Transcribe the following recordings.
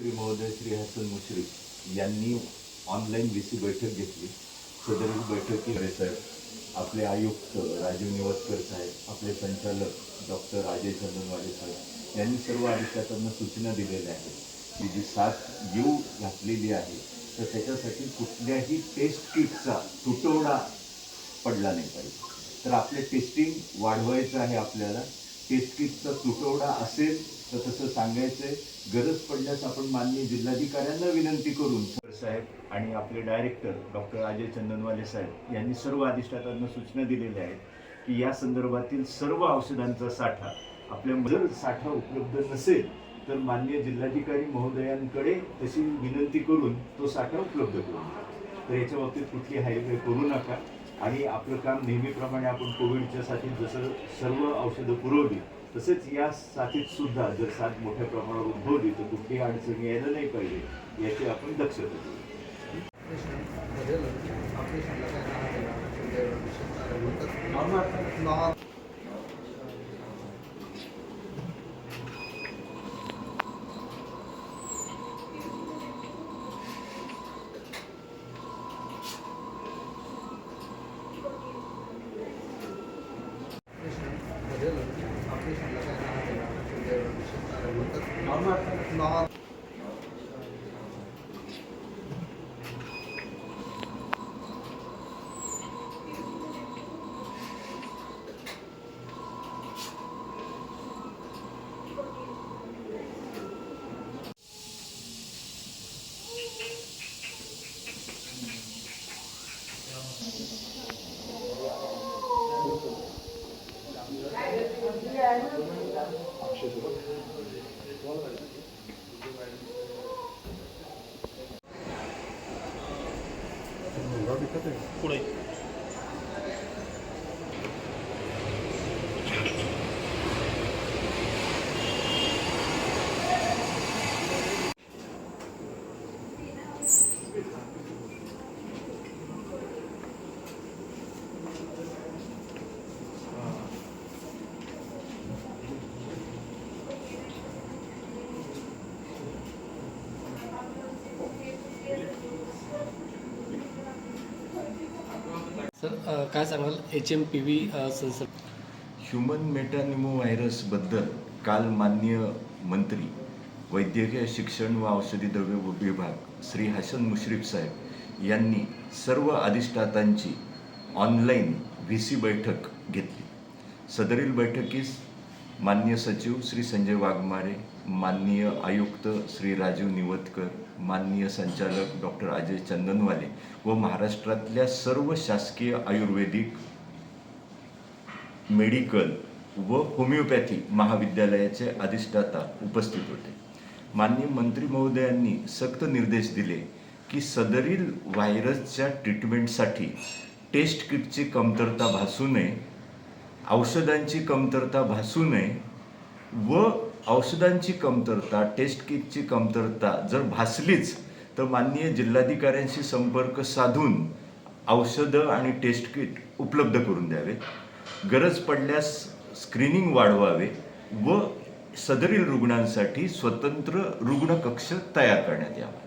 श्री महोदय श्री हसन मुश्रीफ यांनी online V C बैठक घेतली. सदरील बैठकीमध्ये साहेब आपले आयुक्त राजीव निवतकर साहेब आपले संचालक डॉक्टर अजय चंदनवाले साहेब यांनी सर्व अधिकाऱ्यांना सूचना दिलेल्या आहेत की जी साथ येऊ घातलेली आहे तर त्याच्यासाठी कुठल्याही टेस्ट किटचा तुटवडा पडला नाही पाहिजे. तर आपले टेस्टिंग वाढवायचं आहे आपल्याला. टेस्ट किटचा तुटवडा असेल तर तसं सांगायचंय गरज पडल्यास आपण माननीय जिल्हाधिकाऱ्यांना विनंती करून. सर साहेब आणि आपले डायरेक्टर डॉक्टर अजय चंदनवाले साहेब यांनी सर्व अधिष्ठातांना सूचना दिलेल्या आहेत की या संदर्भातील सर्व औषधांचा साठा आपल्या जर साठा उपलब्ध नसेल तर माननीय जिल्हाधिकारी महोदयांकडे तशी विनंती करून तो साठा उपलब्ध करून तर याच्या बाबतीत कुठली हायवे करू नका आणि आपलं काम नेहमीप्रमाणे आपण कोविडच्यासाठी जसं सर्व औषधं पुरवली तसेच या साथीत सुद्धा जर साथ मोठ्या प्रमाणावर उद्भवली तर कुठलीही अडचणी यायला नाही पाहिजे याची आपण दक्षता घेऊ. नॉर्मल सर अ, काय सांगाल? एच एम पी व्ही संसद ह्युमन मेटानिमो व्हायरसबद्दल काल मान्य मंत्री वैद्यकीय शिक्षण व औषधी द्रव्य विभाग श्री हसन मुश्रीफ साहेब यांनी सर्व अधिष्ठातांची ऑनलाईन व्ही सी बैठक घेतली. सदरील बैठकीस मान्य सचिव श्री संजय वाघमारे माननीय आयुक्त श्री राजीव निवतकर माननीय संचालक डॉक्टर अजय चंदनवाले व महाराष्ट्रातल्या सर्व शासकीय आयुर्वेदिक मेडिकल व होमिओपॅथी महाविद्यालयाचे अधिष्ठाता उपस्थित होते. माननीय मंत्री महोदयांनी सक्त निर्देश दिले की सदरील व्हायरसच्या ट्रीटमेंटसाठी टेस्ट किटची कमतरता भासू नये औषधांची कमतरता भासू नये व औषधांची कमतरता टेस्ट किटची कमतरता जर भासलीच तर माननीय जिल्हाधिकाऱ्यांशी संपर्क साधून औषधं आणि टेस्ट किट उपलब्ध करून द्यावे. गरज पडल्यास स्क्रीनिंग वाढवावे व सदरील रुग्णांसाठी स्वतंत्र रुग्ण कक्ष तयार करण्यात यावा.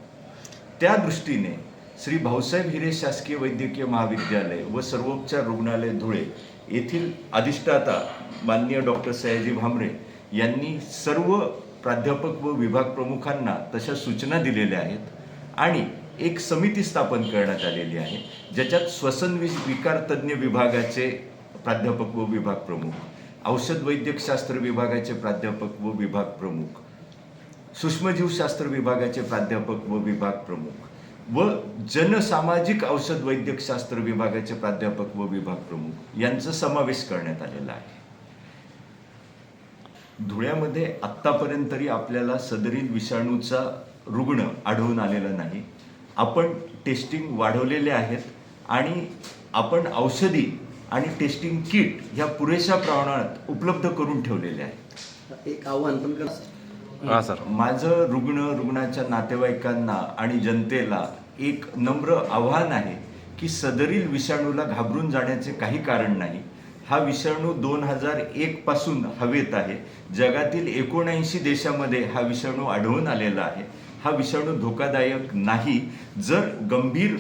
त्या दृष्टीने श्री भाऊसाहेब हिरे शासकीय वैद्यकीय महाविद्यालय व सर्वोपचार रुग्णालय धुळे येथील अधिष्ठाता माननीय डॉक्टर सयाजी भामरे यांनी सर्व प्राध्यापक व विभाग प्रमुखांना तशा सूचना दिलेल्या आहेत आणि एक समिती स्थापन करण्यात आलेली आहे ज्याच्यात श्वसन वि विकार तज्ज्ञ विभागाचे प्राध्यापक व विभाग प्रमुख औषध वैद्यकशास्त्र विभागाचे प्राध्यापक व विभाग प्रमुख सूक्ष्मजीवशास्त्र विभागाचे प्राध्यापक व विभाग प्रमुख व जनसामाजिक औषध वैद्यकशास्त्र विभागाचे प्राध्यापक व विभाग प्रमुख यांचा समावेश करण्यात आलेला आहे. धुळ्यामध्ये आत्तापर्यंत तरी आपल्याला सदरील विषाणूचा रुग्ण आढळून आलेला नाही. आपण टेस्टिंग वाढवलेले आहेत आणि आपण औषधी आणि टेस्टिंग किट ह्या पुरेशा प्रमाणात उपलब्ध करून ठेवलेले आहेत एक आव्हान पण हा सर. माझं रुग्ण रुग्णाच्या नातेवाईकांना आणि जनतेला एक नम्र आव्हान आहे की सदरील विषाणूला घाबरून जाण्याचे काही कारण नाही. हा विषाणू दोन हजार एक पासून हवेत आहे. जगातील एकोणऐंशी देशामध्ये हा विषाणू आढळून आलेला आहे. हा विषाणू धोकादायक नाही. जर गंभीर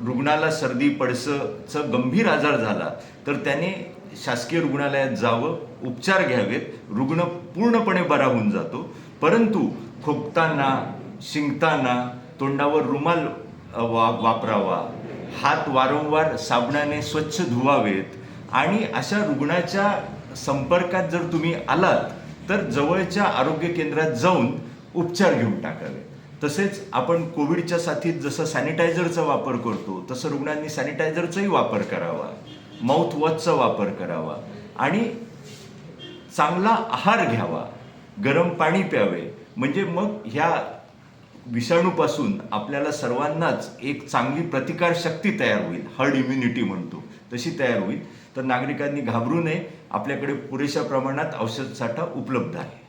रुग्णाला सर्दी पडसचं गंभीर आजार झाला तर त्याने शासकीय रुग्णालयात जावं उपचार घ्यावेत. रुग्ण पूर्णपणे बरा होऊन जातो. परंतु खोकताना शिंकताना तोंडावर रुमाल वा वापरावा हात वारंवार साबणाने स्वच्छ धुवावेत आणि अशा रुग्णाच्या संपर्कात जर तुम्ही आलात तर जवळच्या आरोग्य केंद्रात जाऊन उपचार घेऊन टाकावे. तसेच आपण कोविडच्या साथीत जसं सॅनिटायझरचा वापर करतो तसं रुग्णांनी सॅनिटायझरचाही वापर करावा माउथ वापर करावा आणि चांगला आहार घ्यावा गरम पाणी प्यावे. म्हणजे मग ह्या विषाणूपासून आपल्याला सर्वांनाच एक चांगली प्रतिकार शक्ती तयार होईल हर्ड इम्युनिटी म्हणतो. तशी तयार होईल. तर नागरिकांनी घाबरू नये. आपल्याकडे पुरेशा प्रमाणात औषध साठा उपलब्ध आहे.